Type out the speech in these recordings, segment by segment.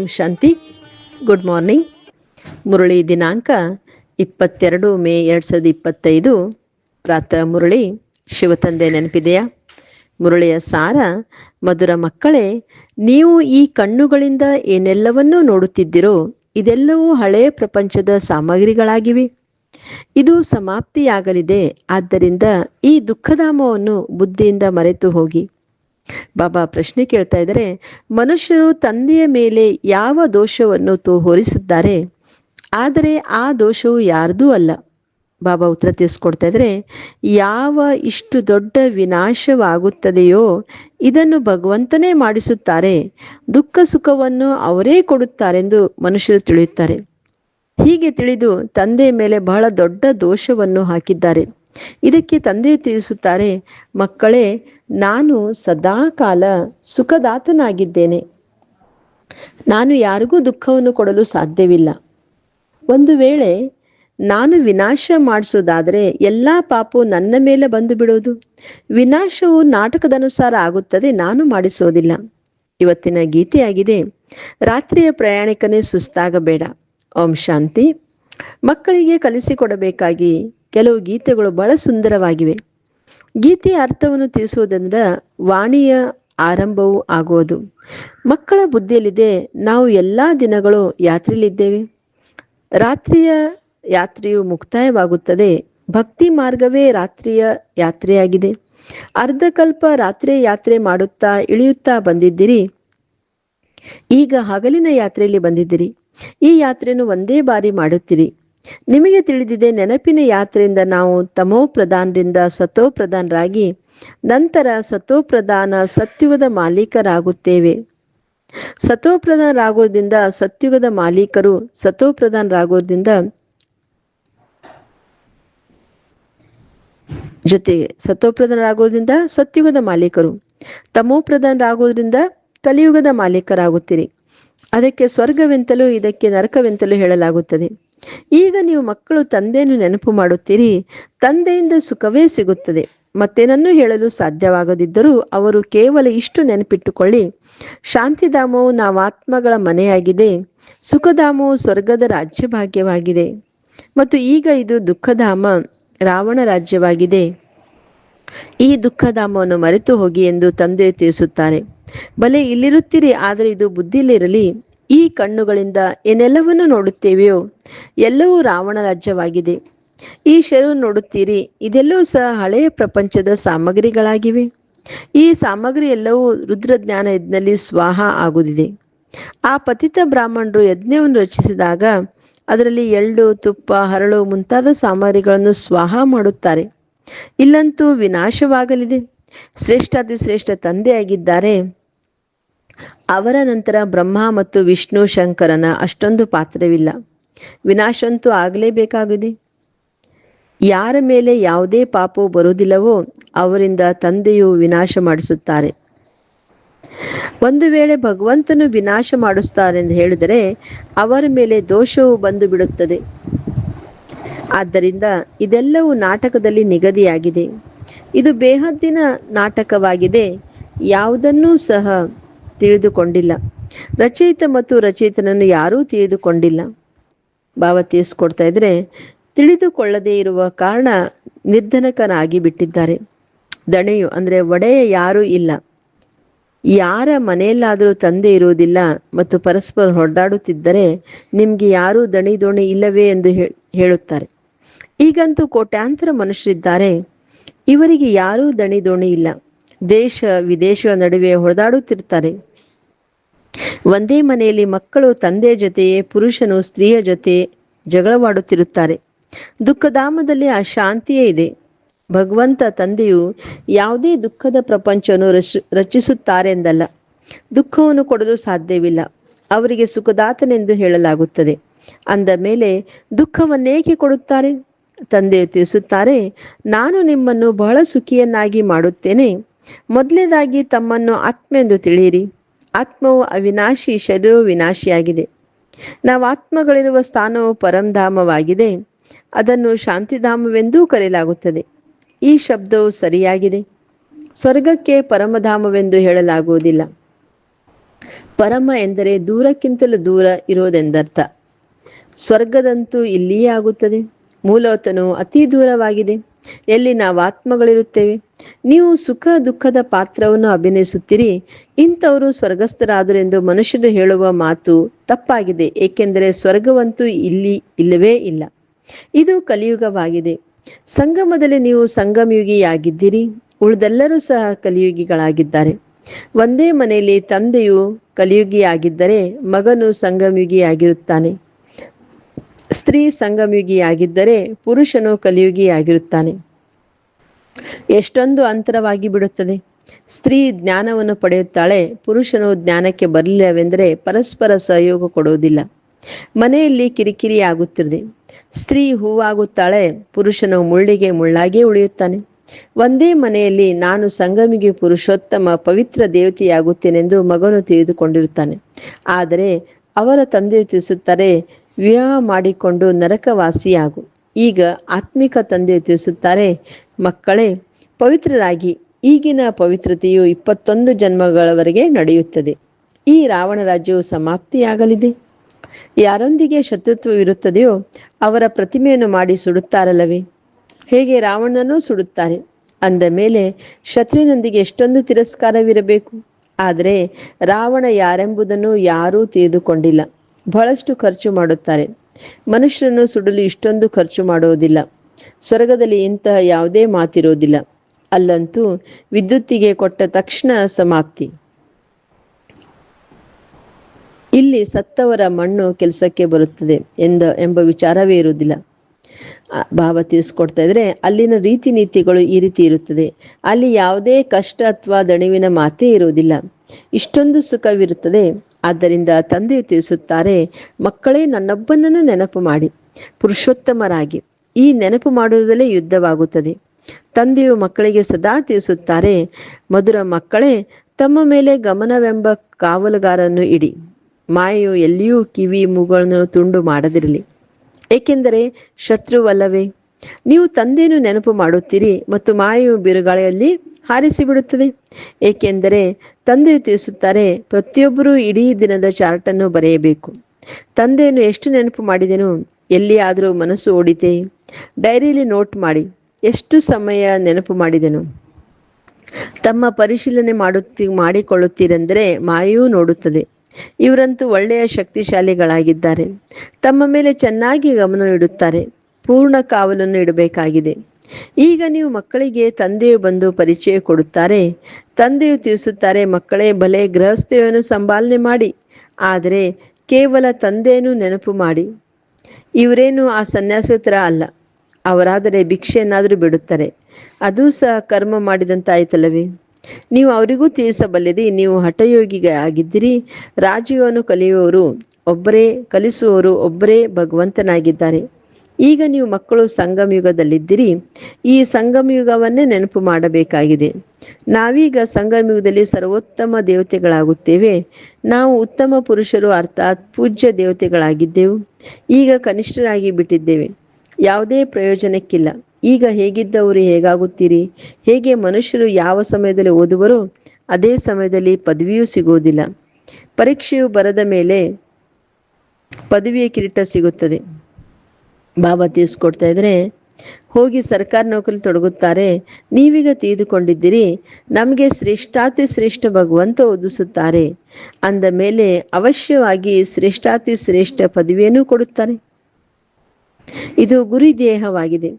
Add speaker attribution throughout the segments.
Speaker 1: ಓಂ Shanti. Good morning Murali ದಿನಾಂಕ ಇಪ್ಪತ್ತೆರಡು ಮೇ ಎರಡು ಸಾವಿರದ ಇಪ್ಪತ್ತೈದು. ಪ್ರಾತಃ ಮುರಳಿ ಶಿವತಂದೆ ನೆನಪಿದೆಯಾ? ಮುರಳಿಯ ಸಾರ, ಮಧುರ ಮಕ್ಕಳೇ, ನೀವು ಈ ಕಣ್ಣುಗಳಿಂದ ಏನೆಲ್ಲವನ್ನೂ ನೋಡುತ್ತಿದ್ದೀರೋ, ಇದೆಲ್ಲವೂ ಹಳೆಯ ಪ್ರಪಂಚದ ಸಾಮಗ್ರಿಗಳಾಗಿವೆ. ಇದು ಸಮಾಪ್ತಿಯಾಗಲಿದೆ. ಆದ್ದರಿಂದ ಈ ದುಃಖಧಾಮವನ್ನು ಬುದ್ಧಿಯಿಂದ ಮರೆತು ಹೋಗಿ. ಬಾಬಾ ಪ್ರಶ್ನೆ ಕೇಳ್ತಾ ಇದ್ದಾರೆ, ಮನುಷ್ಯರು ತಂದೆಯ ಮೇಲೆ ಯಾವ ದೋಷವನ್ನು ತೋ ಹೊರಿಸುತ್ತಾರೆ ಆದರೆ ಆ ದೋಷವು ಯಾರ್ದೂ ಅಲ್ಲ. ಬಾಬಾ ಉತ್ತರ ತಿಳಿಸ್ಕೊಡ್ತಾ ಇದ್ರೆ ಯಾವ ಇಷ್ಟು ದೊಡ್ಡ ವಿನಾಶವಾಗುತ್ತದೆಯೋ ಇದನ್ನು ಭಗವಂತನೇ ಮಾಡಿಸುತ್ತಾರೆ, ದುಃಖ ಸುಖವನ್ನು ಅವರೇ ಕೊಡುತ್ತಾರೆಂದು ಮನುಷ್ಯರು ತಿಳಿಯುತ್ತಾರೆ. ಹೀಗೆ ತಿಳಿದು ತಂದೆಯ ಮೇಲೆ ಬಹಳ ದೊಡ್ಡ ದೋಷವನ್ನು ಹಾಕಿದ್ದಾರೆ. ಇದಕ್ಕೆ ತಂದೆ ತಿಳಿಸುತ್ತಾರೆ, ಮಕ್ಕಳೇ, ನಾನು ಸದಾಕಾಲ ಸುಖದಾತನಾಗಿದ್ದೇನೆ. ನಾನು ಯಾರಿಗೂ ದುಃಖವನ್ನು ಕೊಡಲು ಸಾಧ್ಯವಿಲ್ಲ. ಒಂದು ವೇಳೆ ನಾನು ವಿನಾಶ ಮಾಡಿಸೋದಾದರೆ ಎಲ್ಲ ಪಾಪವು ನನ್ನ ಮೇಲೆ ಬಂದು ಬಿಡೋದು ವಿನಾಶವು ನಾಟಕದ ಅನುಸಾರ ಆಗುತ್ತದೆ, ನಾನು ಮಾಡಿಸೋದಿಲ್ಲ. ಇವತ್ತಿನ ಗೀತೆಯಾಗಿದೆ, ರಾತ್ರಿಯ ಪ್ರಯಾಣಿಕನೇ ಸುಸ್ತಾಗಬೇಡ. ಓಂ ಶಾಂತಿ. ಮಕ್ಕಳಿಗೆ ಕಲಿಸಿಕೊಡಬೇಕಾಗಿ ಕೆಲವು ಗೀತೆಗಳು ಬಹಳ ಸುಂದರವಾಗಿವೆ. ಗೀತೆಯ ಅರ್ಥವನ್ನು ತಿಳಿಸುವುದಂದ್ರೆ ವಾಣಿಯ ಆರಂಭವೂ ಆಗೋದು ಮಕ್ಕಳ ಬುದ್ಧಿಯಲ್ಲಿದೆ, ನಾವು ಎಲ್ಲ ದಿನಗಳು ಯಾತ್ರೆಯಲ್ಲಿದ್ದೇವೆ. ರಾತ್ರಿಯ ಯಾತ್ರೆಯು ಮುಕ್ತಾಯವಾಗುತ್ತದೆ. ಭಕ್ತಿ ಮಾರ್ಗವೇ ರಾತ್ರಿಯ ಯಾತ್ರೆಯಾಗಿದೆ. ಅರ್ಧಕಲ್ಪ ರಾತ್ರಿ ಯಾತ್ರೆ ಮಾಡುತ್ತಾ ಇಳಿಯುತ್ತಾ ಬಂದಿದ್ದೀರಿ. ಈಗ ಹಗಲಿನ ಯಾತ್ರೆಯಲ್ಲಿ ಬಂದಿದ್ದೀರಿ. ಈ ಯಾತ್ರೆಯನ್ನು ಒಂದೇ ಬಾರಿ ಮಾಡುತ್ತೀರಿ. ನಿಮಗೆ ತಿಳಿದಿದೆ, ನೆನಪಿನ ಯಾತ್ರೆಯಿಂದ ನಾವು ತಮೋ ಪ್ರಧಾನರಿಂದ ಸತೋ ಪ್ರಧಾನರಾಗಿ ನಂತರ ಸತೋ ಪ್ರಧಾನ ಸತ್ಯುಗದ ಮಾಲೀಕರಾಗುತ್ತೇವೆ. ಸತೋ ಪ್ರಧಾನರಾಗೋದ್ರಿಂದ ಸತ್ಯುಗದ ಮಾಲೀಕರು ಸತೋ ಪ್ರಧಾನರಾಗೋದ್ರಿಂದ ಜೊತೆಗೆ ಸತೋಪ್ರಧಾನರಾಗೋದ್ರಿಂದ ಸತ್ಯುಗದ ಮಾಲೀಕರು ತಮೋ ಪ್ರಧಾನರಾಗೋದ್ರಿಂದ ಕಲಿಯುಗದ ಮಾಲೀಕರಾಗುತ್ತೀರಿ. ಅದಕ್ಕೆ ಸ್ವರ್ಗವೆಂತಲೂ ಇದಕ್ಕೆ ನರಕವೆಂತಲೂ ಹೇಳಲಾಗುತ್ತದೆ. ಈಗ ನೀವು ಮಕ್ಕಳು ತಂದೆಯನ್ನು ನೆನಪು ಮಾಡುತ್ತೀರಿ, ತಂದೆಯಿಂದ ಸುಖವೇ ಸಿಗುತ್ತದೆ. ಮತ್ತೇನನ್ನೂ ಹೇಳಲು ಸಾಧ್ಯವಾಗದಿದ್ದರೂ ಅವರು ಕೇವಲ ಇಷ್ಟು ನೆನಪಿಟ್ಟುಕೊಳ್ಳಿ, ಶಾಂತಿಧಾಮವು ನಾವಾತ್ಮಗಳ ಮನೆಯಾಗಿದೆ, ಸುಖಧಾಮವು ಸ್ವರ್ಗದ ರಾಜ್ಯ ಭಾಗ್ಯವಾಗಿದೆ ಮತ್ತು ಈಗ ಇದು ದುಃಖಧಾಮ, ರಾವಣ ರಾಜ್ಯವಾಗಿದೆ. ಈ ದುಃಖಧಾಮವನ್ನು ಮರೆತು ಹೋಗಿ ಎಂದು ತಂದೆ ತಿಳಿಸುತ್ತಾರೆ. ಬಲೆ ಇಲ್ಲಿರುತ್ತೀರಿ, ಆದರೆ ಇದು ಬುದ್ಧಿಲಿರಲಿ ಈ ಕಣ್ಣುಗಳಿಂದ ಏನೆಲ್ಲವನ್ನು ನೋಡುತ್ತೇವೆಯೋ ಎಲ್ಲವೂ ರಾವಣ ರಾಜ್ಯವಾಗಿದೆ. ಈ ಶರು ನೋಡುತ್ತೀರಿ, ಇದೆಲ್ಲವೂ ಸಹ ಹಳೆಯ ಪ್ರಪಂಚದ ಸಾಮಗ್ರಿಗಳಾಗಿವೆ. ಈ ಸಾಮಗ್ರಿ ಎಲ್ಲವೂ ರುದ್ರಜ್ಞಾನ ಯಜ್ಞದಲ್ಲಿ ಸ್ವಾಹ ಆಗುದಿದೆ ಆ ಪತಿತ ಬ್ರಾಹ್ಮಣರು ಯಜ್ಞವನ್ನು ರಚಿಸಿದಾಗ ಅದರಲ್ಲಿ ಎಳ್ಳು, ತುಪ್ಪ, ಹರಳು ಮುಂತಾದ ಸಾಮಗ್ರಿಗಳನ್ನು ಸ್ವಾಹ ಮಾಡುತ್ತಾರೆ. ಇಲ್ಲಂತೂ ವಿನಾಶವಾಗಲಿದೆ. ಶ್ರೇಷ್ಠಾತಿ ಶ್ರೇಷ್ಠ ತಂದೆಯಾಗಿದ್ದಾರೆ ಅವರ ನಂತರ ಬ್ರಹ್ಮ ಮತ್ತು ವಿಷ್ಣು ಶಂಕರನ ಅಷ್ಟೊಂದು ಪಾತ್ರವಿಲ್ಲ. ವಿನಾಶಂತೂ ಆಗಲೇಬೇಕಾಗಿದೆ. ಯಾರ ಮೇಲೆ ಯಾವುದೇ ಪಾಪವು ಬರುವುದಿಲ್ಲವೋ ಅವರಿಂದ ತಂದೆಯು ವಿನಾಶ ಮಾಡಿಸುತ್ತಾರೆ. ಒಂದು ವೇಳೆ ಭಗವಂತನು ವಿನಾಶ ಮಾಡಿಸುತ್ತಾರೆ ಎಂದು ಹೇಳಿದರೆ ಅವರ ಮೇಲೆ ದೋಷವು ಬಂದು ಬಿಡುತ್ತದೆ. ಆದ್ದರಿಂದ ಇದೆಲ್ಲವೂ ನಾಟಕದಲ್ಲಿ ನಿಗದಿಯಾಗಿದೆ. ಇದು ಬೇಹದ್ದಿನ ನಾಟಕವಾಗಿದೆ. ಯಾವುದನ್ನೂ ಸಹ ತಿಳಿದುಕೊಂಡಿಲ್ಲ. ರಚಯಿತ ಮತ್ತು ರಚಯಿತನನ್ನು ಯಾರೂ ತಿಳಿದುಕೊಂಡಿಲ್ಲ. ಭಾವ ತಿಳಿಸ್ಕೊಡ್ತಾ ಇದ್ರೆ ತಿಳಿದುಕೊಳ್ಳದೇ ಇರುವ ಕಾರಣ ನಿರ್ಧನಕನಾಗಿ ಬಿಟ್ಟಿದ್ದಾರೆ. ದಣೆಯು ಅಂದರೆ ಒಡೆಯ ಯಾರೂ ಇಲ್ಲ. ಯಾರ ಮನೆಯಲ್ಲಾದರೂ ತಂದೆ ಇರುವುದಿಲ್ಲ ಮತ್ತು ಪರಸ್ಪರ ಹೊಡೆದಾಡುತ್ತಿದ್ದರೆ ನಿಮ್ಗೆ ಯಾರೂ ದಣಿ ದೋಣಿ ಇಲ್ಲವೇ ಎಂದು ಹೇಳುತ್ತಾರೆ. ಈಗಂತೂ ಕೋಟ್ಯಾಂತರ ಮನುಷ್ಯರಿದ್ದಾರೆ. ಇವರಿಗೆ ಯಾರೂ ದಣಿ ದೋಣಿ ಇಲ್ಲ. ದೇಶ ವಿದೇಶಗಳ ನಡುವೆ ಹೊಡೆದಾಡುತ್ತಿರ್ತಾರೆ ಒಂದೇ ಮನೆಯಲ್ಲಿ ಮಕ್ಕಳು ತಂದೆಯ ಜೊತೆಯೇ, ಪುರುಷನು ಸ್ತ್ರೀಯ ಜೊತೆ ಜಗಳವಾಡುತ್ತಿರುತ್ತಾರೆ. ದುಃಖಧಾಮದಲ್ಲಿ ಆ ಶಾಂತಿಯೇ ಇದೆ. ಭಗವಂತ ತಂದೆಯು ಯಾವುದೇ ದುಃಖದ ಪ್ರಪಂಚವನ್ನು ರಚ, ರಚಿಸುತ್ತಾರೆಂದಲ್ಲ. ದುಃಖವನ್ನು ಕೊಡಲು ಸಾಧ್ಯವಿಲ್ಲ. ಅವರಿಗೆ ಸುಖದಾತನೆಂದು ಹೇಳಲಾಗುತ್ತದೆ. ಅಂದ ಮೇಲೆ, ದುಃಖವನ್ನೇಕೆ ಕೊಡುತ್ತಾರೆ? ತಂದೆಯು ತಿಳಿಸುತ್ತಾರೆ, ನಾನು ನಿಮ್ಮನ್ನು ಬಹಳ ಸುಖಿಯನ್ನಾಗಿ ಮಾಡುತ್ತೇನೆ. ಮೊದಲನೇದಾಗಿ ತಮ್ಮನ್ನು ಆತ್ಮ ಎಂದು ತಿಳಿಯಿರಿ. ಆತ್ಮವು ಅವಿನಾಶಿ, ಶರೀರವು ವಿನಾಶಿಯಾಗಿದೆ. ನಾವು ಆತ್ಮಗಳಿರುವ ಸ್ಥಾನವು ಪರಂಧಾಮವಾಗಿದೆ. ಅದನ್ನು ಶಾಂತಿಧಾಮವೆಂದೂ ಕರೆಯಲಾಗುತ್ತದೆ. ಈ ಶಬ್ದವು ಸರಿಯಾಗಿದೆ. ಸ್ವರ್ಗಕ್ಕೆ ಪರಮಧಾಮವೆಂದು ಹೇಳಲಾಗುವುದಿಲ್ಲ. ಪರಮ ಎಂದರೆ ದೂರಕ್ಕಿಂತಲೂ ದೂರ ಇರೋದೆಂದರ್ಥ ಸ್ವರ್ಗದಂತೂ ಇಲ್ಲಿಯೇ ಆಗುತ್ತದೆ. ಮೂಲತನು ಅತಿ ದೂರವಾಗಿದೆ. ಎಲ್ಲಿ ನಾವು ಆತ್ಮಗಳಿರುತ್ತೇವೆ? ನೀವು ಸುಖ ದುಃಖದ ಪಾತ್ರವನ್ನು ಅಭಿನಯಿಸುತ್ತೀರಿ. ಇಂಥವರು ಸ್ವರ್ಗಸ್ಥರಾದರೆಂದು ಮನುಷ್ಯರು ಹೇಳುವ ಮಾತು ತಪ್ಪಾಗಿದೆ, ಏಕೆಂದರೆ ಸ್ವರ್ಗವಂತೂ ಇಲ್ಲಿ ಇಲ್ಲವೇ ಇಲ್ಲ. ಇದು ಕಲಿಯುಗವಾಗಿದೆ. ಸಂಗಮದಲ್ಲಿ ನೀವು ಸಂಗಮಯುಗಿಯಾಗಿದ್ದೀರಿ. ಉಳಿದೆಲ್ಲರೂ ಸಹ ಕಲಿಯುಗಿಗಳಾಗಿದ್ದಾರೆ. ಒಂದೇ ಮನೆಯಲ್ಲಿ ತಂದೆಯು ಕಲಿಯುಗಿಯಾಗಿದ್ದರೆ ಮಗನು ಸಂಗಮಯುಗಿಯಾಗಿರುತ್ತಾನೆ. ಸ್ತ್ರೀ ಸಂಗಮಯುಗಿಯಾಗಿದ್ದರೆ ಪುರುಷನು ಕಲಿಯುಗಿಯಾಗಿರುತ್ತಾನೆ. ಎಷ್ಟೊಂದು ಅಂತರವಾಗಿ ಬಿಡುತ್ತದೆ. ಸ್ತ್ರೀ ಜ್ಞಾನವನ್ನು ಪಡೆಯುತ್ತಾಳೆ, ಪುರುಷನು ಜ್ಞಾನಕ್ಕೆ ಬರಲಿಲ್ಲವೆಂದರೆ ಪರಸ್ಪರ ಸಹಯೋಗ ಕೊಡುವುದಿಲ್ಲ. ಮನೆಯಲ್ಲಿ ಕಿರಿಕಿರಿ ಆಗುತ್ತಿದೆ ಸ್ತ್ರೀ ಹೂವಾಗುತ್ತಾಳೆ, ಪುರುಷನು ಮುಳ್ಳಿಗೆ ಮುಳ್ಳಾಗೇ ಉಳಿಯುತ್ತಾನೆ. ಒಂದೇ ಮನೆಯಲ್ಲಿ ನಾನು ಸಂಗಮಿಗೆ ಪುರುಷೋತ್ತಮ, ಪವಿತ್ರ ದೇವತೆಯಾಗುತ್ತೇನೆಂದು ಮಗನು ತಿಳಿದುಕೊಂಡಿರುತ್ತಾನೆ. ಆದರೆ ಅವರ ತಂದೆ ತಿಳಿಸುತ್ತಾರೆ ವಿವಾಹ ಮಾಡಿಕೊಂಡು ನರಕವಾಸಿಯಾಗು. ಈಗ ಆತ್ಮಿಕ ತಂದೆ ತಿಳಿಸುತ್ತಾರೆ, ಮಕ್ಕಳೇ, ಪವಿತ್ರರಾಗಿ. ಈಗಿನ ಪವಿತ್ರತೆಯು ಇಪ್ಪತ್ತೊಂದು ಜನ್ಮಗಳವರೆಗೆ ನಡೆಯುತ್ತದೆ. ಈ ರಾವಣ ರಾಜ್ಯವು ಸಮಾಪ್ತಿಯಾಗಲಿದೆ. ಯಾರೊಂದಿಗೆ ಶತ್ರುತ್ವವಿರುತ್ತದೆಯೋ ಅವರ ಪ್ರತಿಮೆಯನ್ನು ಮಾಡಿ ಸುಡುತ್ತಾರಲ್ಲವೇ? ಹೇಗೆ ರಾವಣನೂ ಸುಡುತ್ತಾರೆ? ಅಂದ ಮೇಲೆ ಶತ್ರುವಿನೊಂದಿಗೆ ಎಷ್ಟೊಂದು ತಿರಸ್ಕಾರವಿರಬೇಕು? ಆದರೆ ರಾವಣ ಯಾರೆಂಬುದನ್ನು ಯಾರೂ ತಿಳಿದುಕೊಂಡಿಲ್ಲ. ಬಹಳಷ್ಟು ಖರ್ಚು ಮಾಡುತ್ತಾರೆ. ಮನುಷ್ಯರನ್ನು ಸುಡಲು ಇಷ್ಟೊಂದು ಖರ್ಚು ಮಾಡುವುದಿಲ್ಲ. ಸ್ವರ್ಗದಲ್ಲಿ ಇಂತಹ ಯಾವುದೇ ಮಾತಿರುವುದಿಲ್ಲ ಅಲ್ಲಂತೂ ವಿದ್ಯುತ್ತಿಗೆ ಕೊಟ್ಟ ತಕ್ಷಣ ಸಮಾಪ್ತಿ. ಇಲ್ಲಿ ಸತ್ತವರ ಮಣ್ಣು ಕೆಲಸಕ್ಕೆ ಬರುತ್ತದೆ ಎಂದ, ಎಂಬ ವಿಚಾರವೇ ಇರುವುದಿಲ್ಲ. ಭಾವ ತಿಳಿಸ್ಕೊಡ್ತಾ ಇದ್ರೆ ಅಲ್ಲಿನ ರೀತಿ ನೀತಿಗಳು ಈ ರೀತಿ ಇರುತ್ತದೆ. ಅಲ್ಲಿ ಯಾವುದೇ ಕಷ್ಟ ಅಥವಾ ದಣಿವಿನ ಮಾತೇ ಇರುವುದಿಲ್ಲ. ಇಷ್ಟೊಂದು ಸುಖವಿರುತ್ತದೆ. ಆದ್ದರಿಂದ ತಂದೆ ತಿಳಿಸುತ್ತಾರೆ, ಮಕ್ಕಳೇ, ನನ್ನೊಬ್ಬನನ್ನು ನೆನಪು ಮಾಡಿ. ಪುರುಷೋತ್ತಮರಾಗಿ. ಈ ನೆನಪು ಮಾಡುವುದಲ್ಲೇ ಯುದ್ಧವಾಗುತ್ತದೆ. ತಂದೆಯು ಮಕ್ಕಳಿಗೆ ಸದಾ ತಿಳಿಸುತ್ತಾರೆ, ಮಧುರ ಮಕ್ಕಳೇ, ತಮ್ಮ ಮೇಲೆ ಗಮನವೆಂಬ ಕಾವಲುಗಾರನ್ನು ಇಡಿ. ಮಾಯೆಯು ಎಲ್ಲಿಯೂ ಕಿವಿ ಮೂಗಳನ್ನು ತುಂಡು ಮಾಡದಿರಲಿ. ಏಕೆಂದರೆ ಶತ್ರುವಲ್ಲವೇ? ನೀವು ತಂದೆಯನ್ನು ನೆನಪು ಮಾಡುತ್ತೀರಿ ಮತ್ತು ಮಾಯೆಯು ಬಿರುಗಾಳಿಯಲ್ಲಿ ಹಾರಿಸಿಬಿಡುತ್ತದೆ. ಏಕೆಂದರೆ ತಂದೆಯು ತಿಳಿಸುತ್ತಾರೆ, ಪ್ರತಿಯೊಬ್ಬರೂ ಇಡೀ ದಿನದ ಚಾರ್ಟನ್ನು ಬರೆಯಬೇಕು. ತಂದೆಯನ್ನು ಎಷ್ಟು ನೆನಪು ಮಾಡಿದೆನು, ಎಲ್ಲಿಯಾದರೂ ಮನಸ್ಸು ಓಡಿತೆ. ಡೈರಿಯಲ್ಲಿ ನೋಟ್ ಮಾಡಿ, ಎಷ್ಟು ಸಮಯ ನೆನಪು ಮಾಡಿದೆನು. ತಮ್ಮ ಪರಿಶೀಲನೆ ಮಾಡುತ್ತಿ, ಮಾಡಿಕೊಳ್ಳುತ್ತೀರೆಂದರೆ ಮಾಯೆಯೂ ನೋಡುತ್ತದೆ. ಇವರಂತೂ ಒಳ್ಳೆಯ ಶಕ್ತಿಶಾಲಿಗಳಾಗಿದ್ದಾರೆ. ತಮ್ಮ ಮೇಲೆ ಚೆನ್ನಾಗಿ ಗಮನ ಇಡುತ್ತಾರೆ ಪೂರ್ಣ ಕಾವಲನ್ನು ಇಡಬೇಕಾಗಿದೆ. ಈಗ ನೀವು ಮಕ್ಕಳಿಗೆ ತಂದೆಯು ಬಂದು ಪರಿಚಯ ಕೊಡುತ್ತಾರೆ. ತಂದೆಯು ತಿಳಿಸುತ್ತಾರೆ, ಮಕ್ಕಳೇ, ಬಲೆ, ಗೃಹಸ್ಥೆಯನ್ನು ಸಂಭಾಲನೆ ಮಾಡಿ. ಆದರೆ ಕೇವಲ ತಂದೆಯನ್ನು ನೆನಪು ಮಾಡಿ. ಇವರೇನು ಆ ಸನ್ಯಾಸೋತ್ತರ ಅಲ್ಲ. ಅವರಾದರೆ ಭಿಕ್ಷೆಯನ್ನಾದರೂ ಬಿಡುತ್ತಾರೆ. ಅದು ಸಹ ಕರ್ಮ ಮಾಡಿದಂತಾಯ್ತಲ್ಲವೇ? ನೀವು ಅವರಿಗೂ ತಿಳಿಸಬಲ್ಲಿರಿ, ನೀವು ಹಠಯೋಗಿಗ ಆಗಿದ್ದೀರಿ. ರಾಜಯೋಗವನ್ನು ಕಲಿಯುವವರು ಒಬ್ಬರೇ, ಕಲಿಸುವವರು ಒಬ್ಬರೇ ಭಗವಂತನಾಗಿದ್ದಾರೆ. ಈಗ ನೀವು ಮಕ್ಕಳು ಸಂಗಮಯುಗದಲ್ಲಿದ್ದೀರಿ, ಈ ಸಂಗಮಯುಗವನ್ನೇ ನೆನಪು ಮಾಡಬೇಕಾಗಿದೆ. ನಾವೀಗ ಸಂಗಮಯುಗದಲ್ಲಿ ಸರ್ವೋತ್ತಮ ದೇವತೆಗಳಾಗುತ್ತೇವೆ. ನಾವು ಉತ್ತಮ ಪುರುಷರು ಅರ್ಥಾತ್ ಪೂಜ್ಯ ದೇವತೆಗಳಾಗಿದ್ದೆವು. ಈಗ ಕನಿಷ್ಠರಾಗಿ ಬಿಟ್ಟಿದ್ದೇವೆ. ಯಾವುದೇ ಪ್ರಯೋಜನಕ್ಕಿಲ್ಲ. ಈಗ ಹೇಗಿದ್ದವರು ಹೇಗಾಗುತ್ತೀರಿ? ಹೇಗೆ ಮನುಷ್ಯರು ಯಾವ ಸಮಯದಲ್ಲಿ ಓದುವರೋ, ಅದೇ ಸಮಯದಲ್ಲಿ ಪದವಿಯೂ ಸಿಗುವುದಿಲ್ಲ. ಪರೀಕ್ಷೆಯು ಬರದ ಮೇಲೆ ಪದವಿಯ ಕಿರೀಟ ಸಿಗುತ್ತದೆ. ಬಾಬಾ ತಿಳಿಸ್ಕೊಡ್ತಾ ಇದ್ರೆ, ಹೋಗಿ ಸರ್ಕಾರ ನೌಕರಿ ತೊಡಗುತ್ತಾರೆ, ನೀವೀಗ ತಿಳಿದುಕೊಂಡಿದ್ದೀರಿ ನಮಗೆ ಶ್ರೇಷ್ಠಾತಿ ಶ್ರೇಷ್ಠ ಭಗವಂತ ಓದಿಸುತ್ತಾರೆ ಅಂದ ಮೇಲೆ ಅವಶ್ಯವಾಗಿ ಶ್ರೇಷ್ಠಾತಿ ಶ್ರೇಷ್ಠ ಪದವಿಯನ್ನು ಕೊಡುತ್ತಾರೆ. ಇದು ಗುರಿ ದೇಹವಾಗಿದೆ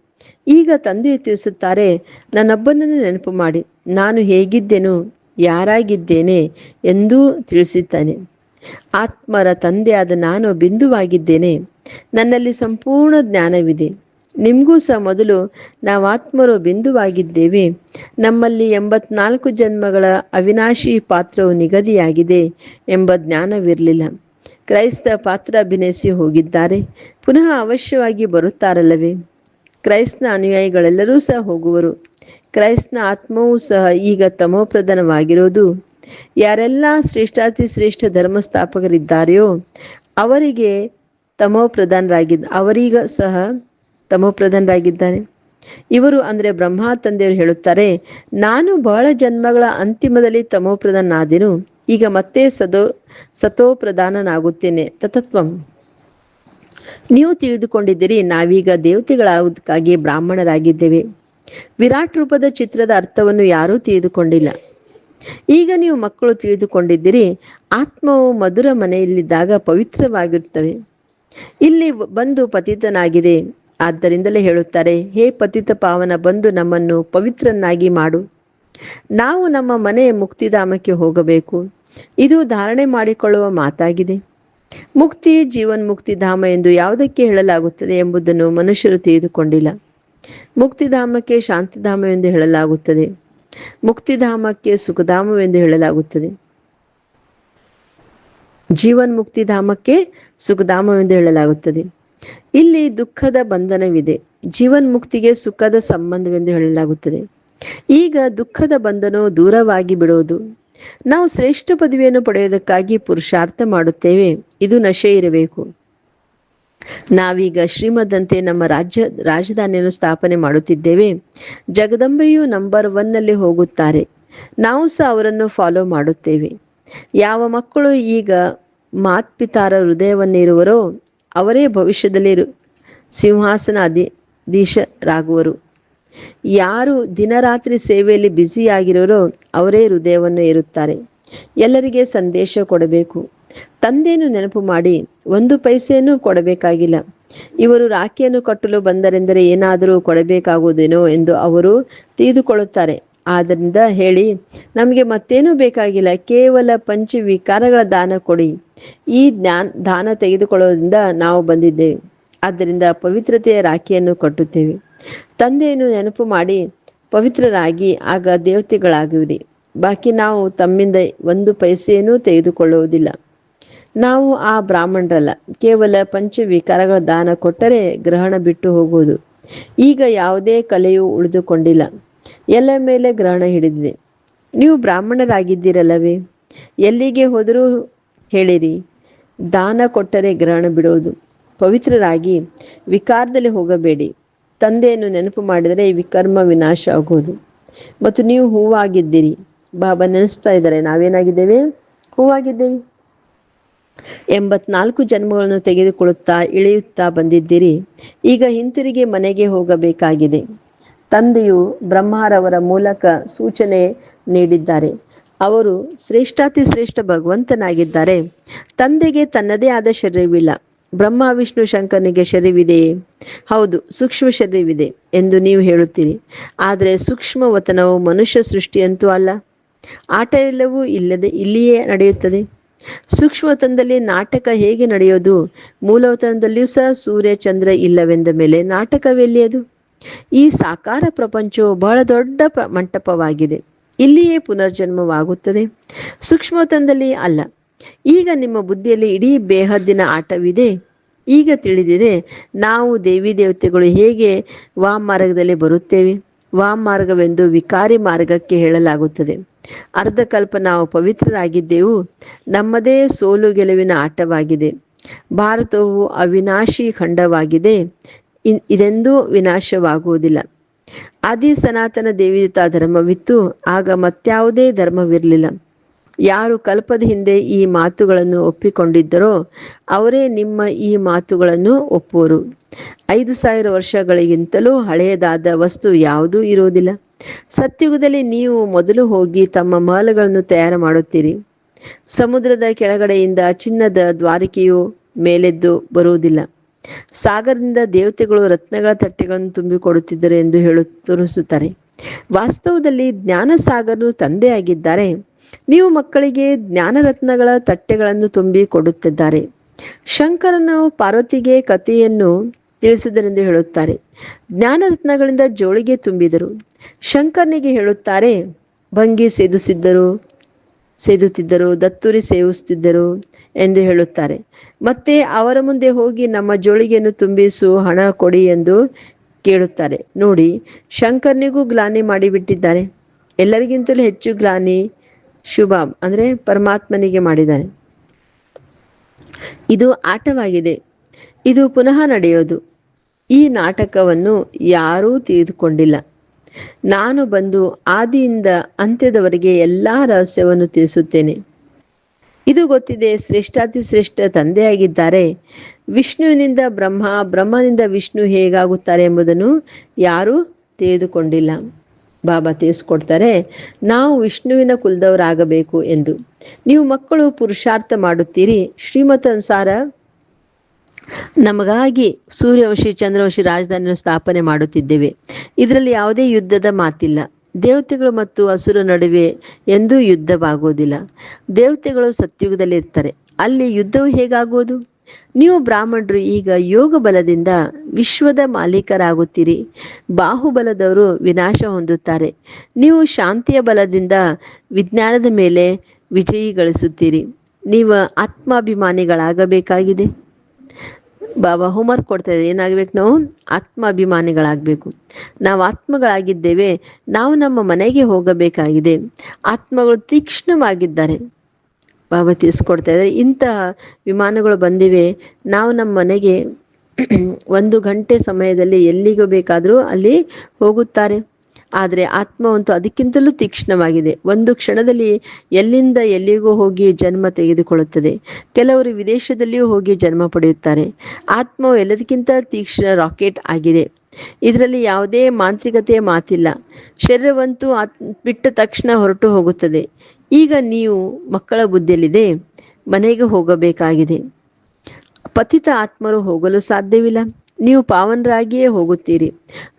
Speaker 1: ಈಗ ತಂದೆ ತಿಳಿಸುತ್ತಾರೆ, ನನ್ನೊಬ್ಬನನ್ನು ನೆನಪು ಮಾಡಿ, ನಾನು ಹೇಗಿದ್ದೆನು, ಯಾರಾಗಿದ್ದೇನೆ ಎಂದೂ ತಿಳಿಸುತ್ತಾನೆ ಆತ್ಮರ ತಂದೆಯಾದ ನಾನು ಬಿಂದುವಾಗಿದ್ದೇನೆ. ನನ್ನಲ್ಲಿ ಸಂಪೂರ್ಣ ಜ್ಞಾನವಿದೆ. ನಿಮಗೂ ಸಹ ಮೊದಲು ನಾವು ಆತ್ಮರು ಬಿಂದುವಾಗಿದ್ದೇವೆ. ನಮ್ಮಲ್ಲಿ ಎಂಬತ್ನಾಲ್ಕು ಜನ್ಮಗಳ ಅವಿನಾಶಿ ಪಾತ್ರವು ನಿಗದಿಯಾಗಿದೆ ಎಂಬ ಜ್ಞಾನವಿರಲಿಲ್ಲ. ಕ್ರೈಸ್ತ ಪಾತ್ರ ಅಭಿನಯಿಸಿ ಹೋಗಿದ್ದಾರೆ. ಪುನಃ ಅವಶ್ಯವಾಗಿ ಬರುತ್ತಾರಲ್ಲವೇ? ಕ್ರೈಸ್ತನ ಅನುಯಾಯಿಗಳೆಲ್ಲರೂ ಸಹ ಹೋಗುವರು. ಕ್ರೈಸ್ತನ ಆತ್ಮವೂ ಸಹ ಈಗ ತಮೋಪ್ರಧಾನವಾಗಿರೋದು ಯಾರೆಲ್ಲ ಶ್ರೇಷ್ಠಾತಿ ಶ್ರೇಷ್ಠ ಧರ್ಮಸ್ಥಾಪಕರಿದ್ದಾರೆಯೋ ಅವರಿಗೆ ತಮೋಪ್ರಧಾನರಾಗಿದ್ದ, ಅವರೀಗ ಸಹ ತಮೋಪ್ರಧಾನರಾಗಿದ್ದಾರೆ ಇವರು ಅಂದರೆ ಬ್ರಹ್ಮ ತಂದೆಯವರು ಹೇಳುತ್ತಾರೆ, ನಾನು ಬಹಳ ಜನ್ಮಗಳ ಅಂತಿಮದಲ್ಲಿ ತಮೋಪ್ರಧಾನಾದೆನು ಈಗ ಮತ್ತೆ ಸದೋ, ಸತೋಪ್ರಧಾನನಾಗುತ್ತೇನೆ. ತತತ್ವಂ. ನೀವು ತಿಳಿದುಕೊಂಡಿದ್ದೀರಿ, ನಾವೀಗ ದೇವತೆಗಳಾಗುವುದಕ್ಕಾಗಿ ಬ್ರಾಹ್ಮಣರಾಗಿದ್ದೇವೆ. ವಿರಾಟ್ ರೂಪದ ಚಿತ್ರದ ಅರ್ಥವನ್ನು ಯಾರೂ ತಿಳಿದುಕೊಂಡಿಲ್ಲ. ಈಗ ನೀವು ಮಕ್ಕಳು ತಿಳಿದುಕೊಂಡಿದ್ದೀರಿ, ಆತ್ಮವು ಮಧುರ ಮನೆಯಲ್ಲಿದ್ದಾಗ ಪವಿತ್ರವಾಗಿರುತ್ತವೆ. ಇಲ್ಲಿ ಬಂದು ಪತಿತನಾಗಿದೆ. ಆದ್ದರಿಂದಲೇ ಹೇಳುತ್ತಾರೆ, ಹೇ ಪತಿತ ಪಾವನ, ಬಂದು ನಮ್ಮನ್ನು ಪವಿತ್ರನ್ನಾಗಿ ಮಾಡು. ನಾವು ನಮ್ಮ ಮನೆಯ ಮುಕ್ತಿಧಾಮಕ್ಕೆ ಹೋಗಬೇಕು. ಇದು ಧಾರಣೆ ಮಾಡಿಕೊಳ್ಳುವ ಮಾತಾಗಿದೆ. ಮುಕ್ತಿ ಜೀವನ್ ಮುಕ್ತಿಧಾಮ ಎಂದು ಯಾವುದಕ್ಕೆ ಹೇಳಲಾಗುತ್ತದೆ ಎಂಬುದನ್ನು ಮನುಷ್ಯರು ತಿಳಿದುಕೊಂಡಿಲ್ಲ. ಮುಕ್ತಿಧಾಮಕ್ಕೆ ಶಾಂತಿಧಾಮವೆಂದು ಹೇಳಲಾಗುತ್ತದೆ. ಮುಕ್ತಿಧಾಮಕ್ಕೆ ಸುಖಧಾಮವೆಂದು ಹೇಳಲಾಗುತ್ತದೆ. ಜೀವನ್ ಮುಕ್ತಿಧಾಮಕ್ಕೆ ಸುಖಧಾಮವೆಂದು ಹೇಳಲಾಗುತ್ತದೆ. ಇಲ್ಲಿ ದುಃಖದ ಬಂಧನವಿದೆ. ಜೀವನ್ ಮುಕ್ತಿಗೆ ಸುಖದ ಸಂಬಂಧವೆಂದು ಹೇಳಲಾಗುತ್ತದೆ. ಈಗ ದುಃಖದ ಬಂಧನವು ದೂರವಾಗಿ ಬಿಡುವುದು. ನಾವು ಶ್ರೇಷ್ಠ ಪದವಿಯನ್ನು ಪಡೆಯುವುದಕ್ಕಾಗಿ ಪುರುಷಾರ್ಥ ಮಾಡುತ್ತೇವೆ. ಇದು ನಶೆ ಇರಬೇಕು. ನಾವೀಗ ಶ್ರೀಮದಂತೆ ನಮ್ಮ ರಾಜ್ಯ, ರಾಜಧಾನಿಯನ್ನು ಸ್ಥಾಪನೆ ಮಾಡುತ್ತಿದ್ದೇವೆ. ಜಗದಂಬೆಯು ನಂಬರ್ ಒನ್ನಲ್ಲಿ ಹೋಗುತ್ತಾರೆ. ನಾವು ಸಹ ಅವರನ್ನು ಫಾಲೋ ಮಾಡುತ್ತೇವೆ. ಯಾವ ಮಕ್ಕಳು ಈಗ ಮಾತ್ಪಿತಾರ ಹೃದಯವನ್ನಿರುವರೋ ಅವರೇ ಭವಿಷ್ಯದಲ್ಲಿ ಸಿಂಹಾಸನ ಅಧಿ ಅಧೀಶರಾಗುವರು ಯಾರು ದಿನರಾತ್ರಿ ಸೇವೆಯಲ್ಲಿ ಬ್ಯುಸಿಯಾಗಿರೋರೋ ಅವರೇ ಹೃದಯವನ್ನು ಏರುತ್ತಾರೆ. ಎಲ್ಲರಿಗೆ ಸಂದೇಶ ಕೊಡಬೇಕು. ತಂದೆಯನ್ನು ನೆನಪು ಮಾಡಿ, ಒಂದು ಪೈಸೆಯನ್ನು ಕೊಡಬೇಕಾಗಿಲ್ಲ. ಇವರು ರಾಖಿಯನ್ನು ಕಟ್ಟಲು ಬಂದರೆಂದರೆ ಏನಾದರೂ ಕೊಡಬೇಕಾಗುವುದೇನೋ ಎಂದು ಅವರು ತಿಳಿದುಕೊಳ್ಳುತ್ತಾರೆ. ಆದ್ದರಿಂದ ಹೇಳಿ, ನಮಗೆ ಮತ್ತೇನೂ ಬೇಕಾಗಿಲ್ಲ, ಕೇವಲ ಪಂಚ ವಿಕಾರಗಳ ದಾನ ಕೊಡಿ. ಈ ಜ್ಞಾನ, ದಾನ ತೆಗೆದುಕೊಳ್ಳೋದ್ರಿಂದ ನಾವು ಬಂದಿದ್ದೇವೆ. ಆದ್ದರಿಂದ ಪವಿತ್ರತೆಯ ರಾಖಿಯನ್ನು ಕಟ್ಟುತ್ತೇವೆ. ತಂದೆಯನ್ನು ನೆನಪು ಮಾಡಿ, ಪವಿತ್ರರಾಗಿ, ಆಗ ದೇವತೆಗಳಾಗುವಿರಿ. ಬಾಕಿ ನಾವು ತಮ್ಮಿಂದ ಒಂದು ಪೈಸೆಯನ್ನು ತೆಗೆದುಕೊಳ್ಳುವುದಿಲ್ಲ. ನಾವು ಆ ಬ್ರಾಹ್ಮಣರಲ್ಲ, ಕೇವಲ ಪಂಚ ವಿಕಾರಗಳ ದಾನ ಕೊಟ್ಟರೆ ಗ್ರಹಣ ಬಿಟ್ಟು ಹೋಗುವುದು. ಈಗ ಯಾವುದೇ ಕಲೆಯೂ ಉಳಿದುಕೊಂಡಿಲ್ಲ. ಎಲ್ಲ ಮೇಲೆ ಗ್ರಹಣ ಹಿಡಿದಿದೆ. ನೀವು ಬ್ರಾಹ್ಮಣರಾಗಿದ್ದೀರಲ್ಲವೇ? ಎಲ್ಲಿಗೆ ಹೋದರೂ ಹೇಳಿರಿ. ದಾನ ಕೊಟ್ಟರೆ ಗ್ರಹಣ ಬಿಡೋದು ಪವಿತ್ರರಾಗಿ ವಿಕಾರದಲ್ಲಿ ಹೋಗಬೇಡಿ. ತಂದೆಯನ್ನು ನೆನಪು ಮಾಡಿದರೆ ವಿಕರ್ಮ ವಿನಾಶ ಆಗೋದು ಮತ್ತು ನೀವು ಹೂವಾಗಿದ್ದೀರಿ. ಬಾಬಾ ನೆನೆಸ್ತಾ ಇದ್ದಾರೆ. ನಾವೇನಾಗಿದ್ದೇವೆ? ಹೂವಾಗಿದ್ದೇವೆ. ಎಂಬತ್ನಾಲ್ಕು ಜನ್ಮಗಳನ್ನು ತೆಗೆದುಕೊಳ್ಳುತ್ತಾ ಇಳಿಯುತ್ತಾ ಬಂದಿದ್ದೀರಿ. ಈಗ ಹಿಂತಿರುಗಿ ಮನೆಗೆ ಹೋಗಬೇಕಾಗಿದೆ. ತಂದೆಯು ಬ್ರಹ್ಮರವರ ಮೂಲಕ ಸೂಚನೆ ನೀಡಿದ್ದಾರೆ. ಅವರು ಶ್ರೇಷ್ಠಾತಿ ಶ್ರೇಷ್ಠ ಭಗವಂತನಾಗಿದ್ದಾರೆ. ತಂದೆಗೆ ತನ್ನದೇ ಆದ ಶರೀರವಿಲ್ಲ. ಬ್ರಹ್ಮ, ವಿಷ್ಣು ಶಂಕರನಿಗೆ ಶರೀರವಿದೆಯೇ? ಹೌದು, ಸೂಕ್ಷ್ಮ ಶರೀರವಿದೆ ಎಂದು ನೀವು ಹೇಳುತ್ತೀರಿ. ಆದರೆ ಸೂಕ್ಷ್ಮ ವತನವು ಮನುಷ್ಯ ಸೃಷ್ಟಿಯಂತೂ ಅಲ್ಲ. ಆಟ ಎಲ್ಲವೂ ಇಲ್ಲದೆ ಇಲ್ಲಿಯೇ ನಡೆಯುತ್ತದೆ. ಸೂಕ್ಷ್ಮತನದಲ್ಲಿ ನಾಟಕ ಹೇಗೆ ನಡೆಯೋದು? ಮೂಲವತನದಲ್ಲಿಯೂ ಸಹ ಸೂರ್ಯ, ಚಂದ್ರ ಇಲ್ಲವೆಂದ ಮೇಲೆ ನಾಟಕವೆಲ್ಲಿಯದು ಈ ಸಾಕಾರ ಪ್ರಪಂಚವು ಬಹಳ ದೊಡ್ಡ ಮಂಟಪವಾಗಿದೆ. ಇಲ್ಲಿಯೇ ಪುನರ್ಜನ್ಮವಾಗುತ್ತದೆ. ಸೂಕ್ಷ್ಮತನದಲ್ಲಿ ಅಲ್ಲ. ಈಗ ನಿಮ್ಮ ಬುದ್ಧಿಯಲ್ಲಿ ಇಡೀ ಬೇಹದ್ದಿನ ಆಟವಿದೆ. ಈಗ ತಿಳಿದಿದೆ ನಾವು ದೇವಿ ದೇವತೆಗಳು ಹೇಗೆ ವಾಮಾರ್ಗದಲ್ಲಿ ಮಾರ್ಗದಲ್ಲಿ ಬರುತ್ತೇವೆ. ವಾಮ್ ಮಾರ್ಗವೆಂದು ವಿಕಾರಿ ಮಾರ್ಗಕ್ಕೆ ಹೇಳಲಾಗುತ್ತದೆ. ಅರ್ಧಕಲ್ಪ ನಾವು ಪವಿತ್ರರಾಗಿದ್ದೆವು. ನಮ್ಮದೇ ಸೋಲು ಗೆಲುವಿನ ಆಟವಾಗಿದೆ. ಭಾರತವು ಅವಿನಾಶಿ ಖಂಡವಾಗಿದೆ. ಇದೆಂದೂ ವಿನಾಶವಾಗುವುದಿಲ್ಲ. ಆದಿ ಸನಾತನ ದೇವಿತಾ ಧರ್ಮವಿತ್ತು, ಆಗ ಮತ್ಯಾವುದೇ ಧರ್ಮವಿರಲಿಲ್ಲ. ಯಾರು ಕಲ್ಪದ ಹಿಂದೆ ಈ ಮಾತುಗಳನ್ನು ಒಪ್ಪಿಕೊಂಡಿದ್ದರೋ, ಅವರೇ ನಿಮ್ಮ ಈ ಮಾತುಗಳನ್ನು ಒಪ್ಪುವರು. ಐದು ಸಾವಿರ ವರ್ಷಗಳಿಗಿಂತಲೂ ಹಳೆಯದಾದ ವಸ್ತು ಯಾವುದೂ ಇರುವುದಿಲ್ಲ. ಸತ್ಯುಗದಲ್ಲಿ ನೀವು ಮೊದಲು ಹೋಗಿ ತಮ್ಮ ಮಹಲುಗಳನ್ನು ತಯಾರು ಮಾಡುತ್ತೀರಿ. ಸಮುದ್ರದ ಕೆಳಗಡೆಯಿಂದ ಚಿನ್ನದ ದ್ವಾರಿಕೆಯು ಮೇಲೆದ್ದು ಬರುವುದಿಲ್ಲ. ಸಾಗರದಿಂದ ದೇವತೆಗಳು ರತ್ನಗಳ ತಟ್ಟೆಗಳನ್ನು ತುಂಬಿಕೊಡುತ್ತಿದ್ದರು ಎಂದು ಹೇಳು ತೋರಿಸುತ್ತಾರೆ. ವಾಸ್ತವದಲ್ಲಿ ಜ್ಞಾನ ಸಾಗರನು ತಂದೆಯಾಗಿದ್ದಾರೆ. ನೀವು ಮಕ್ಕಳಿಗೆ ಜ್ಞಾನರತ್ನಗಳ ತಟ್ಟೆಗಳನ್ನು ತುಂಬಿ ಕೊಡುತ್ತಿದ್ದಾರೆ. ಶಂಕರನು ಪಾರ್ವತಿಗೆ ಕಥೆಯನ್ನು ತಿಳಿಸಿದರೆಂದು ಹೇಳುತ್ತಾರೆ. ಜ್ಞಾನರತ್ನಗಳಿಂದ ಜೋಳಿಗೆ ತುಂಬಿದರು. ಶಂಕರನಿಗೆ ಹೇಳುತ್ತಾರೆ, ಭಂಗಿ ಸೇದಿಸಿದ್ದರು, ಸೇದುತ್ತಿದ್ದರು, ದತ್ತುರಿ ಸೇವಿಸುತ್ತಿದ್ದರು ಎಂದು ಹೇಳುತ್ತಾರೆ. ಮತ್ತೆ ಅವರ ಮುಂದೆ ಹೋಗಿ ನಮ್ಮ ಜೋಳಿಗೆಯನ್ನು ತುಂಬಿಸು, ಹಣ ಕೊಡಿ ಎಂದು ಕೇಳುತ್ತಾರೆ. ನೋಡಿ, ಶಂಕರ್ನಿಗೂ ಗ್ಲಾನಿ ಮಾಡಿಬಿಟ್ಟಿದ್ದಾರೆ. ಎಲ್ಲರಿಗಿಂತಲೂ ಹೆಚ್ಚು ಗ್ಲಾನಿ ಶುಭ, ಅಂದ್ರೆ ಪರಮಾತ್ಮನಿಗೆ ಮಾಡಿದ್ದಾರೆ. ಇದು ಆಟವಾಗಿದೆ. ಇದು ಪುನಃ ನಡೆಯೋದು. ಈ ನಾಟಕವನ್ನು ಯಾರೂ ತಿಳಿದುಕೊಂಡಿಲ್ಲ ನಾನು ಬಂದು ಆದಿಯಿಂದ ಅಂತ್ಯದವರೆಗೆ ಎಲ್ಲಾ ರಹಸ್ಯವನ್ನು ತಿಳಿಸುತ್ತೇನೆ. ಇದು ಗೊತ್ತಿದೆ, ಶ್ರೇಷ್ಠಾತಿ ಶ್ರೇಷ್ಠ ತಂದೆಯಾಗಿದ್ದಾರೆ. ವಿಷ್ಣುವಿನಿಂದ ಬ್ರಹ್ಮ, ಬ್ರಹ್ಮನಿಂದ ವಿಷ್ಣು ಹೇಗಾಗುತ್ತಾರೆ ಎಂಬುದನ್ನು ಯಾರೂ ತಿಳಿದುಕೊಂಡಿಲ್ಲ. ಬಾಬಾ ತಿಳಿಸ್ಕೊಡ್ತಾರೆ, ನಾವು ವಿಷ್ಣುವಿನ ಕುಲದವರಾಗಬೇಕು ಎಂದು. ನೀವು ಮಕ್ಕಳು ಪುರುಷಾರ್ಥ ಮಾಡುತ್ತೀರಿ. ಶ್ರೀಮತ ಅನುಸಾರ, ನಮಗಾಗಿ ಸೂರ್ಯವಂಶಿ, ಚಂದ್ರವಂಶಿ ರಾಜಧಾನಿಯನ್ನು ಸ್ಥಾಪನೆ ಮಾಡುತ್ತಿದ್ದೇವೆ. ಇದರಲ್ಲಿ ಯಾವುದೇ ಯುದ್ಧದ ಮಾತಿಲ್ಲ. ದೇವತೆಗಳು ಮತ್ತು ಹಸುರ ನಡುವೆ ಎಂದೂ ಯುದ್ಧವಾಗುವುದಿಲ್ಲ. ದೇವತೆಗಳು ಸತ್ಯುಗದಲ್ಲಿ ಇರ್ತಾರೆ. ಅಲ್ಲಿ ಯುದ್ಧವು ಹೇಗಾಗುವುದು? ನೀವು ಬ್ರಾಹ್ಮಣರು ಈಗ ಯೋಗ ಬಲದಿಂದ ವಿಶ್ವದ ಮಾಲೀಕರಾಗುತ್ತೀರಿ. ಬಾಹುಬಲದವರು ವಿನಾಶ ಹೊಂದುತ್ತಾರೆ. ನೀವು ಶಾಂತಿಯ ಬಲದಿಂದ ವಿಜ್ಞಾನದ ಮೇಲೆ ವಿಜಯಿ ಗಳಿಸುತ್ತೀರಿ ನೀವು ಆತ್ಮಾಭಿಮಾನಿಗಳಾಗಬೇಕಾಗಿದೆ. ಬಾಬಾ ಹೋಮ್ವರ್ಕ್ ಕೊಡ್ತಾ ಇದೆ ಏನಾಗ್ಬೇಕು ನಾವು? ಆತ್ಮಾಭಿಮಾನಿಗಳಾಗಬೇಕು. ನಾವು ಆತ್ಮಗಳಾಗಿದ್ದೇವೆ. ನಾವು ನಮ್ಮ ಮನೆಗೆ ಹೋಗಬೇಕಾಗಿದೆ. ಆತ್ಮಗಳು ತೀಕ್ಷ್ಣವಾಗಿದ್ದಾರೆ. ಬಾಬಾ ತಿಳಿಸ್ಕೊಡ್ತಾ ಇದ್ದಾರೆ. ಇಂತಹ ವಿಮಾನಗಳು ಬಂದಿವೆ. ನಾವು ನಮ್ಮ ಮನೆಗೆ ಒಂದು ಗಂಟೆ ಸಮಯದಲ್ಲಿ ಎಲ್ಲಿಗೂ ಬೇಕಾದರೂ ಅಲ್ಲಿ ಹೋಗುತ್ತಾರೆ. ಆದರೆ ಆತ್ಮವಂತೂ ಅದಕ್ಕಿಂತಲೂ ತೀಕ್ಷ್ಣವಾಗಿದೆ. ಒಂದು ಕ್ಷಣದಲ್ಲಿ ಎಲ್ಲಿಂದ ಎಲ್ಲಿಗೂ ಹೋಗಿ ಜನ್ಮ ತೆಗೆದುಕೊಳ್ಳುತ್ತದೆ. ಕೆಲವರು ವಿದೇಶದಲ್ಲಿಯೂ ಹೋಗಿ ಜನ್ಮ ಪಡೆಯುತ್ತಾರೆ. ಆತ್ಮವು ಎಲ್ಲದಕ್ಕಿಂತ ತೀಕ್ಷ್ಣ ರಾಕೆಟ್ ಆಗಿದೆ. ಇದರಲ್ಲಿ ಯಾವುದೇ ಮಾಂತ್ರಿಕತೆಯ ಮಾತಿಲ್ಲ. ಶರೀರವಂತೂ ಆತ್, ಬಿಟ್ಟ ತಕ್ಷಣ ಹೊರಟು ಹೋಗುತ್ತದೆ. ಈಗ ನೀವು ಮಕ್ಕಳ ಬುದ್ಧಿಯಲ್ಲಿದೆ, ಮನೆಗೆ ಹೋಗಬೇಕಾಗಿದೆ. ಪತಿತ ಆತ್ಮರು ಹೋಗಲು ಸಾಧ್ಯವಿಲ್ಲ. ನೀವು ಪಾವನರಾಗಿಯೇ ಹೋಗುತ್ತೀರಿ.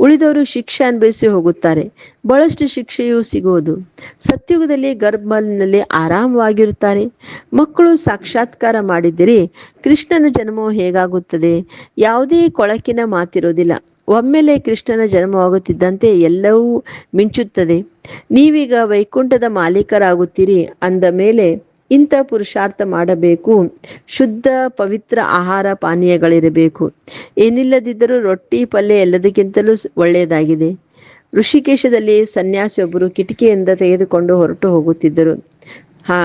Speaker 1: ಉಳಿದವರು ಶಿಕ್ಷೆ ಅನುಭವಿಸಿ ಹೋಗುತ್ತಾರೆ. ಬಹಳಷ್ಟು ಶಿಕ್ಷೆಯೂ ಸಿಗುವುದು. ಸತ್ಯುಗದಲ್ಲಿ ಗರ್ಭನಲ್ಲಿ ಆರಾಮವಾಗಿರುತ್ತಾರೆ. ಮಕ್ಕಳು ಸಾಕ್ಷಾತ್ಕಾರ ಮಾಡಿದ್ದೀರಿ. ಕೃಷ್ಣನ ಜನ್ಮವು ಹೇಗಾಗುತ್ತದೆ? ಯಾವುದೇ ಕೊಳಕಿನ ಮಾತಿರೋದಿಲ್ಲ ಒಮ್ಮೆಲೆ ಕೃಷ್ಣನ ಜನ್ಮವಾಗುತ್ತಿದ್ದಂತೆ ಎಲ್ಲವೂ ಮಿಂಚುತ್ತದೆ. ನೀವೀಗ ವೈಕುಂಠದ ಮಾಲೀಕರಾಗುತ್ತೀರಿ ಅಂದ ಮೇಲೆ ಇಂಥ ಪುರುಷಾರ್ಥ ಮಾಡಬೇಕು. ಶುದ್ಧ, ಪವಿತ್ರ ಆಹಾರ ಪಾನೀಯಗಳಿರಬೇಕು. ಏನಿಲ್ಲದಿದ್ದರೂ ರೊಟ್ಟಿ, ಪಲ್ಯ ಎಲ್ಲದಕ್ಕಿಂತಲೂ ಒಳ್ಳೆಯದಾಗಿದೆ. ಋಷಿಕೇಶದಲ್ಲಿ ಸನ್ಯಾಸಿಯೊಬ್ಬರು ಕಿಟಕಿಯಿಂದ ತೆಗೆದುಕೊಂಡು ಹೊರಟು ಹೋಗುತ್ತಿದ್ದರು. ಹಾ,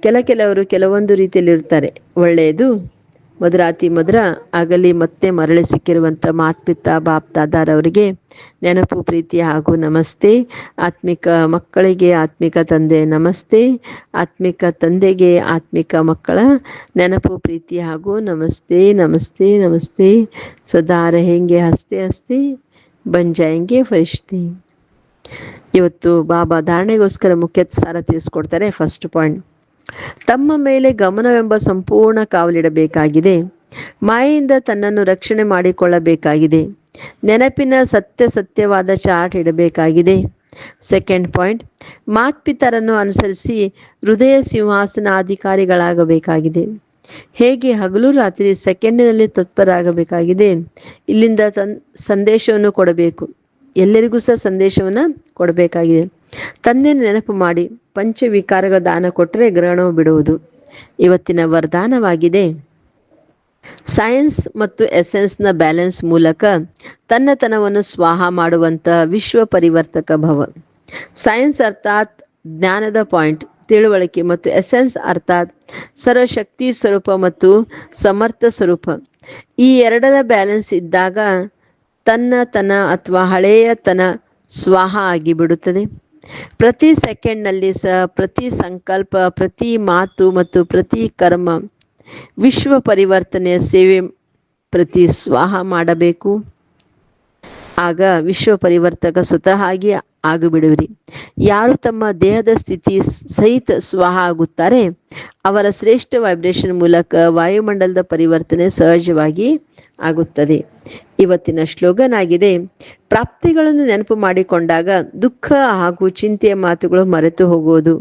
Speaker 1: ಕೆಲ ಕೆಲವರು ಕೆಲವೊಂದು ರೀತಿಯಲ್ಲಿ ಇರ್ತಾರೆ ಒಳ್ಳೆಯದು? ಮಧುರಾತಿ ಮಧುರ ಆಗಲಿ ಮತ್ತೆ ಮರಳಿ ಸಿಕ್ಕಿರುವಂಥ ಮಾತ್ಪಿತ, ಬಾಪ್ ಅವರಿಗೆ ನೆನಪು, ಪ್ರೀತಿ ಹಾಗೂ ನಮಸ್ತೆ. ಆತ್ಮಿಕ ಮಕ್ಕಳಿಗೆ ಆತ್ಮಿಕ ತಂದೆ ನಮಸ್ತೆ. ಆತ್ಮಿಕ ತಂದೆಗೆ ಆತ್ಮಿಕ ಮಕ್ಕಳ ನೆನಪು, ಪ್ರೀತಿ ಹಾಗೂ ನಮಸ್ತೆ ನಮಸ್ತೆ ನಮಸ್ತೆ. ಸದಾ ರಹೆಂಗೆ ಹಸ್ತೆ ಹಸ್ತೆ, ಬಂಜಾಯಂಗೆ ಫರಿಷ್ತೆ. ಇವತ್ತು ಬಾಬಾ ಧಾರಣೆಗೋಸ್ಕರ ಮುಖ್ಯ ಸಾರ ತಿಳಿಸ್ಕೊಡ್ತಾರೆ ಫಸ್ಟ್ ಪಾಯಿಂಟ್ ತಮ್ಮ ಮೇಲೆ ಗಮನವೆಂಬ ಸಂಪೂರ್ಣ ಕಾವಲಿಡಬೇಕಾಗಿದೆ. ಮಾಯೆಯಿಂದ ತನ್ನನ್ನು ರಕ್ಷಣೆ ಮಾಡಿಕೊಳ್ಳಬೇಕಾಗಿದೆ. ನೆನಪಿನ ಸತ್ಯ ಸತ್ಯವಾದ ಚಾರ್ಟ್ ಇಡಬೇಕಾಗಿದೆ. ಸೆಕೆಂಡ್ ಪಾಯಿಂಟ್, ಮಾತ್ಪಿತರನ್ನು ಅನುಸರಿಸಿ ಹೃದಯ ಸಿಂಹಾಸನ ಅಧಿಕಾರಿಗಳಾಗಬೇಕಾಗಿದೆ ಹೇಗೆ ಹಗಲು ರಾತ್ರಿ ಸೆಕೆಂಡಿನಲ್ಲಿ ತತ್ಪರಾಗಬೇಕಾಗಿದೆ ಇಲ್ಲಿಂದ ತನ್, ಸಂದೇಶವನ್ನು ಕೊಡಬೇಕು. ಎಲ್ಲರಿಗೂ ಸಹ ಸಂದೇಶವನ್ನು ಕೊಡಬೇಕಾಗಿದೆ. ತಂದೆಯನ್ನು ನೆನಪು ಮಾಡಿ, ಪಂಚವಿಕಾರಗಳ ದಾನ ಕೊಟ್ಟರೆ ಗ್ರಹಣವು ಬಿಡುವುದು. ಇವತ್ತಿನ ವರದಾನವಾಗಿದೆ. ಸೈನ್ಸ್ ಮತ್ತು ಎಸೆನ್ಸ್ನ ಬ್ಯಾಲೆನ್ಸ್ ಮೂಲಕ ತನ್ನತನವನ್ನು ಸ್ವಾಹ ಮಾಡುವಂತ ವಿಶ್ವ ಪರಿವರ್ತಕ ಭವ. ಸೈನ್ಸ್ ಅರ್ಥಾತ್ ಜ್ಞಾನದ ಪಾಯಿಂಟ್ ತಿಳುವಳಿಕೆ ಮತ್ತು ಎಸೆನ್ಸ್ ಅರ್ಥಾತ್ ಸರ್ವಶಕ್ತಿ ಸ್ವರೂಪ ಮತ್ತು ಸಮರ್ಥ ಸ್ವರೂಪ. ಈ ಎರಡರ ಬ್ಯಾಲೆನ್ಸ್ ಇದ್ದಾಗ ತನ್ನ ತನ ಅಥವಾ ಹಳೆಯ ತನ ಸ್ವಾಹ ಆಗಿ ಬಿಡುತ್ತದೆ ಪ್ರತಿ ಸೆಕೆಂಡ್ನಲ್ಲಿ ಸಹ ಪ್ರತಿ ಸಂಕಲ್ಪ, ಪ್ರತಿ ಮಾತು ಮತ್ತು ಪ್ರತಿ ಕರ್ಮ ವಿಶ್ವ ಪರಿವರ್ತನೆಯ ಸೇವೆ ಪ್ರತಿ ಸ್ವಾಹ ಮಾಡಬೇಕು. ಆಗ ವಿಶ್ವ ಪರಿವರ್ತಕ ಸ್ವತಃ ಆಗಿ ಆಗಿಬಿಡುವಿರಿ. ಯಾರು ತಮ್ಮ ದೇಹದ ಸ್ಥಿತಿ ಸಹಿತ ಸ್ವಹ ಆಗುತ್ತಾರೆ, ಅವರ ಶ್ರೇಷ್ಠ ವೈಬ್ರೇಷನ್ ಮೂಲಕ ವಾಯುಮಂಡಲದ ಪರಿವರ್ತನೆ ಸಹಜವಾಗಿ ಆಗುತ್ತದೆ. ಇವತ್ತಿನ ಶ್ಲೋಗನ್ ಆಗಿದೆ ಪ್ರಾಪ್ತಿಗಳನ್ನು ನೆನಪು ಮಾಡಿಕೊಂಡಾಗ ದುಃಖ ಹಾಗೂ ಚಿಂತೆಯ ಮಾತುಗಳು ಮರೆತು ಹೋಗುವುದು.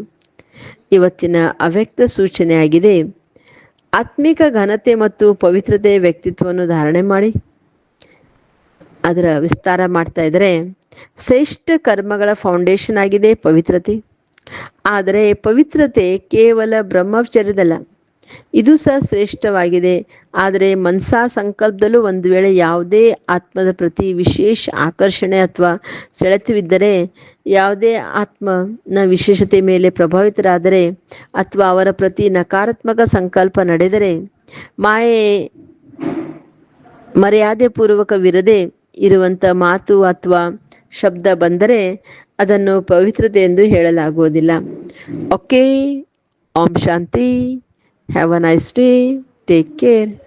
Speaker 1: ಇವತ್ತಿನ ಅವ್ಯಕ್ತ ಸೂಚನೆಯಾಗಿದೆ, ಆತ್ಮಿಕ ಘನತೆ ಮತ್ತು ಪವಿತ್ರತೆ ವ್ಯಕ್ತಿತ್ವವನ್ನು ಧಾರಣೆ ಮಾಡಿ. ಅದರ ವಿಸ್ತಾರ ಮಾಡ್ತಾ ಇದ್ರೆ, ಶ್ರೇಷ್ಠ ಕರ್ಮಗಳ ಫೌಂಡೇಶನ್ ಆಗಿದೆ ಪವಿತ್ರತೆ. ಆದರೆ ಪವಿತ್ರತೆ ಕೇವಲ ಬ್ರಹ್ಮಚರ್ಯದಲ್ಲ, ಇದು ಸಹ ಶ್ರೇಷ್ಠವಾಗಿದೆ. ಆದರೆ ಮನ್ಸಾ ಸಂಕಲ್ಪದಲ್ಲೂ ಒಂದು ವೇಳೆ ಯಾವುದೇ ಆತ್ಮದ ಪ್ರತಿ ವಿಶೇಷ ಆಕರ್ಷಣೆ ಅಥವಾ ಸೆಳೆತವಿದ್ದರೆ, ಯಾವುದೇ ಆತ್ಮನ ವಿಶೇಷತೆ ಮೇಲೆ ಪ್ರಭಾವಿತರಾದರೆ ಅಥವಾ ಅವರ ಪ್ರತಿ ನಕಾರಾತ್ಮಕ ಸಂಕಲ್ಪ ನಡೆದರೆ, ಮಾಯೆ ಮರ್ಯಾದೆ ಪೂರ್ವಕವಿರದೆ ಇರುವಂಥ ಮಾತು ಅಥವಾ ಶಬ್ದ ಬಂದರೆ ಅದನ್ನು ಪವಿತ್ರತೆ ಎಂದು ಹೇಳಲಾಗುವುದಿಲ್ಲ. Okay Om Shanti have a nice day take care